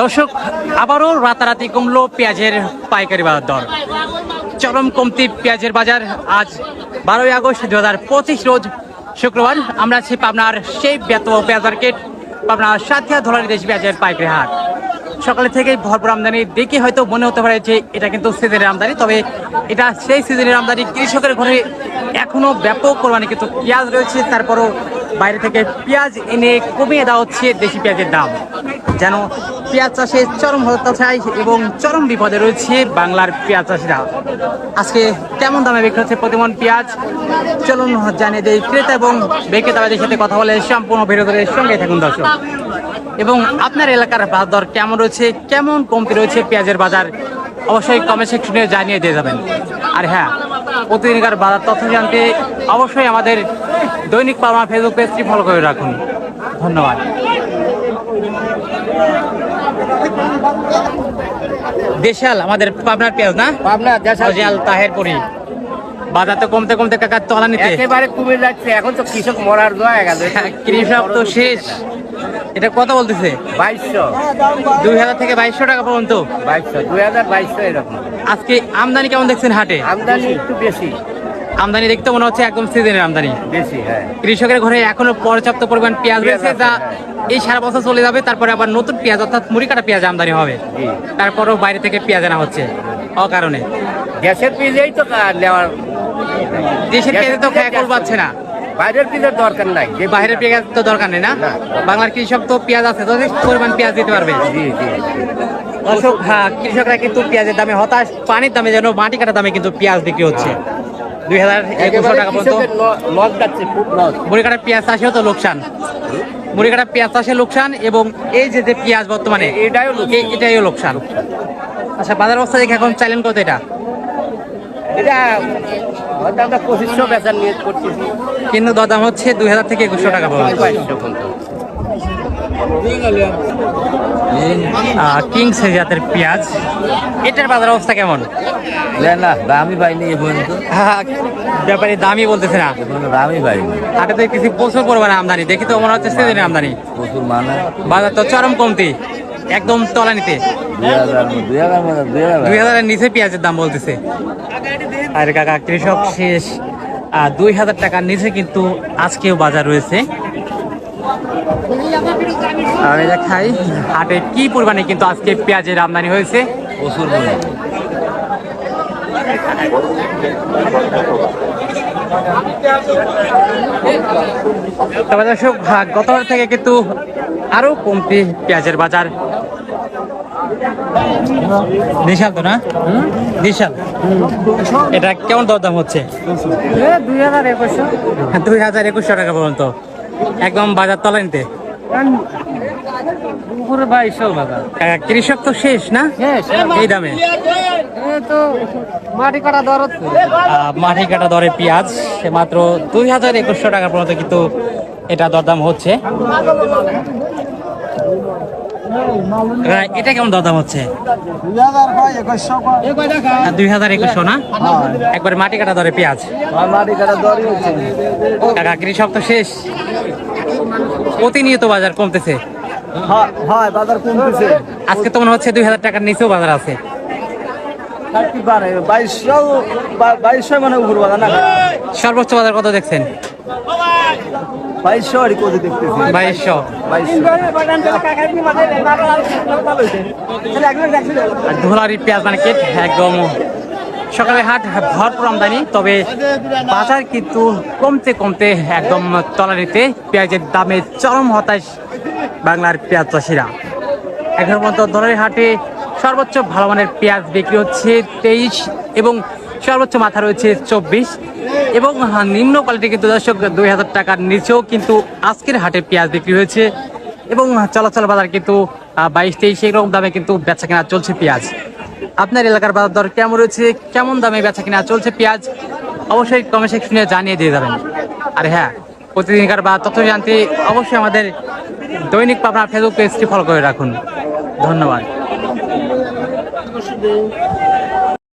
দর্শক, আবারও রাতারাতি কমলো পেঁয়াজের পাইকারি বাজার দর। চরম কমতি পেঁয়াজের বাজার আজ বারোই আগস্ট দু হাজার পঁচিশ রোজ শুক্রবার। আমরা আছি পাবনার সেই ব্যত পেঁয়াজ মার্কেট, পাবনার সাথিয়া ধলারি দেশ পেঁয়াজের পাইকারি হাট। সকালে থেকেই ভরপুর আমদানি দেখে হয়তো মনে হতে পারে যে এটা কিন্তু সিজনের আমদানি, তবে এটা সেই সিজনের আমদানি। কৃষকের ঘরে এখনও ব্যাপক পরিমাণে কিন্তু পেঁয়াজ রয়েছে, তারপরও বাইরে থেকে পেঁয়াজ এনে কমিয়ে দেওয়া হচ্ছে দেশি পেঁয়াজের দাম। যেন পেঁয়াজ চাষে চরম হতাশায় এবং চরম বিপদে রয়েছে বাংলার পেঁয়াজ চাষিরা। আজকে কেমন দামে বিক্রি হচ্ছে প্রতিমন পেঁয়াজ? চলুন জানিয়ে দেয় ক্রেতা এবং বিক্রেতাদের সাথে কথা বলে সম্পূর্ণ বিরোধের সঙ্গে থাকুন দর্শক। এবং আপনার এলাকার বাজার দর কেমন রয়েছে? কেমন কমতি রয়েছে পেঁয়াজের বাজার? অবশ্যই কমেন্ট সেকশনে জানিয়ে দিয়ে যাবেন। আর হ্যাঁ প্রতিদিনকার বাজার তথ্য জানতে অবশ্যই আমাদের দৈনিক পালমা ফেসবুক পেজটি ফলো করে রাখুন। ধন্যবাদ। দেশাল আমাদের পাবনার পেঁয়াজ না? পাবনা দেশাল। তাহেরপুরি। বাজার তো কমতে কমতে কাকা তলা নিতে। একেবারে কমে যাচ্ছে এখন তো কৃষক মরার দোয়া গেছে কৃষক তো শেষ। এটা কত বলতেছে? বাইশশো। দুই হাজার থেকে বাইশশো টাকা পর্যন্ত। বাইশশো দুই হাজার বাইশশো এরকম। আজকে আমদানি কেমন দেখছেন হাটে? আমদানি একটু বেশি। আমদানি দেখতে মনে হচ্ছে একদম সিজনের আমদানি। হ্যাঁ। কৃষকের ঘরে এখনও পর্যাপ্ত পরিমাণ পেঁয়াজ রয়েছে যা হ্যাঁ। এই সারা বছর চলে যাবে তারপরে আবার নতুন পেঁয়াজ অর্থাৎ মুড়ি কাটা পেঁয়াজ আমদানি হবে। তারপরেও বাইরে থেকে পেঁয়াজ আনা হচ্ছে অকারণে। গ্যাসের পিজেই তো নেওয়ার দেশের পেঁয়াজে তো খেয়াল পাচ্ছে না। বাইরের পিজের দরকার নাই। যে বাইরের পেঁয়াজ তো দরকার নেই না। বাংলার কৃষক তো পেঁয়াজ আছে যথেষ্ট পরিমাণ পেঁয়াজ দিতে পারবে। জি জি হ্যাঁ, কৃষকরা কিন্তু পেঁয়াজের দামে হতাশ পানির দামে যেন মাটি কাটা দামে কিন্তু পেঁয়াজ বিক্রি হচ্ছে। দুই হাজার একুশশো টাকা পর্যন্ত। মুড়ি কাটা পেঁয়াজ চাষেও তো লোকসান। মুড়ি কাটা পেঁয়াজ চাষে লোকসান এবং এই যে যে পেঁয়াজ বর্তমানে এটাও। এটাইও লোকসান। আচ্ছা বাজার অবস্থা দেখে এখন চাইলেন কত এটা? এটা আমরা পঁচিশশো বেচার নিয়ে করতেছি। কিন্তু দরদাম হচ্ছে দুই হাজার থেকে একুশশো টাকা পর্যন্ত। কিংস জাতের পেঁয়াজ। এটার বাজার অবস্থা কেমন? না দামই পাইনি এ পর্যন্ত। হ্যাঁ, ব্যাপারে দামই বলতেছে না। দামই পাইনি। হাটে তো কিছু প্রচুর পরিমাণে আমদানি দেখি তো মনে হচ্ছে সেদিনের আমদানি। প্রচুর মানে। বাজার তো চরম কমতি একদম তলানিতে। দুই হাজারের নিচে পেঁয়াজের দাম বলতেছে। আর কাকা কৃষক শেষ। দুই হাজার টাকার নিচে কিন্তু আজকেও বাজার রয়েছে। আর এটা খাই হাটে কি পরিমাণে কিন্তু আজকে পেঁয়াজের আমদানি হয়েছে? প্রচুর তবে দর্শক থেকে কিন্তু আরও কমতি পেঁয়াজের বাজার। বিশাল তো না? বিশাল। এটা কেমন দরদাম হচ্ছে? দুই হাজার একুশশো। দুই হাজার একুশশো টাকা পর্যন্ত। একদম বাজার তলায় নিতে বাইশশো বাজার কৃষক তো শেষ না? এই দামে? তো মাটি কাটা দর মাটি কাটা দরে পেঁয়াজ সে মাত্র দুই হাজার একুশশো টাকা পর্যন্ত কিন্তু এটা দরদাম হচ্ছে। এটা কেমন দরদাম হচ্ছে? দুই হাজার একুশশো না? একবার মাটি কাটা দরে পেঁয়াজ। মাটি কাটা কৃষক তো শেষ। প্রতিনিয়ত বাজার কমতেছে। হয় বাজার কমতেছে আজকে তো মনে হচ্ছে দুই হাজার টাকার নিচেও বাজার আছে। বাইশশো মানে উপর বাজার না? সর্বোচ্চ বাজার কত দেখছেন? বাইশশো আর কোথায় দেখতেছি? বাইশশো। বাইশশো। আর ধুলারি পেঁয়াজ মার্কেট একদম সকালে হাট ভরপুর আমদানি তবে বাজার কিন্তু কমতে কমতে একদম তলানিতে পেঁয়াজের দামে চরম হতাশ বাংলার পেঁয়াজ চাষিরা। এখন পর্যন্ত ধলারি হাটে সর্বোচ্চ ভালো মানের পেঁয়াজ বিক্রি হচ্ছে তেইশ এবং সর্বোচ্চ মাথা রয়েছে চব্বিশ এবং নিম্ন কোয়ালিটি কিন্তু দর্শক দুই হাজার টাকার নিচেও কিন্তু আজকের হাটে পেঁয়াজ বিক্রি হয়েছে এবং চলাচল বাজার কিন্তু বাইশ তেইশ এরকম দামে কিন্তু বেচা কেনা চলছে পেঁয়াজ। আপনার এলাকার বাজার দর কেমন রয়েছে? কেমন দামে বেচা কেনা চলছে পেঁয়াজ? অবশ্যই কমেন্ট সেকশনে জানিয়ে দিয়ে যাবেন। আর হ্যাঁ প্রতিদিনকার বা তথ্য জানতে অবশ্যই আমাদের দৈনিক পাবনা ফেসবুক পেজটি ফলো করে রাখুন। ধন্যবাদ।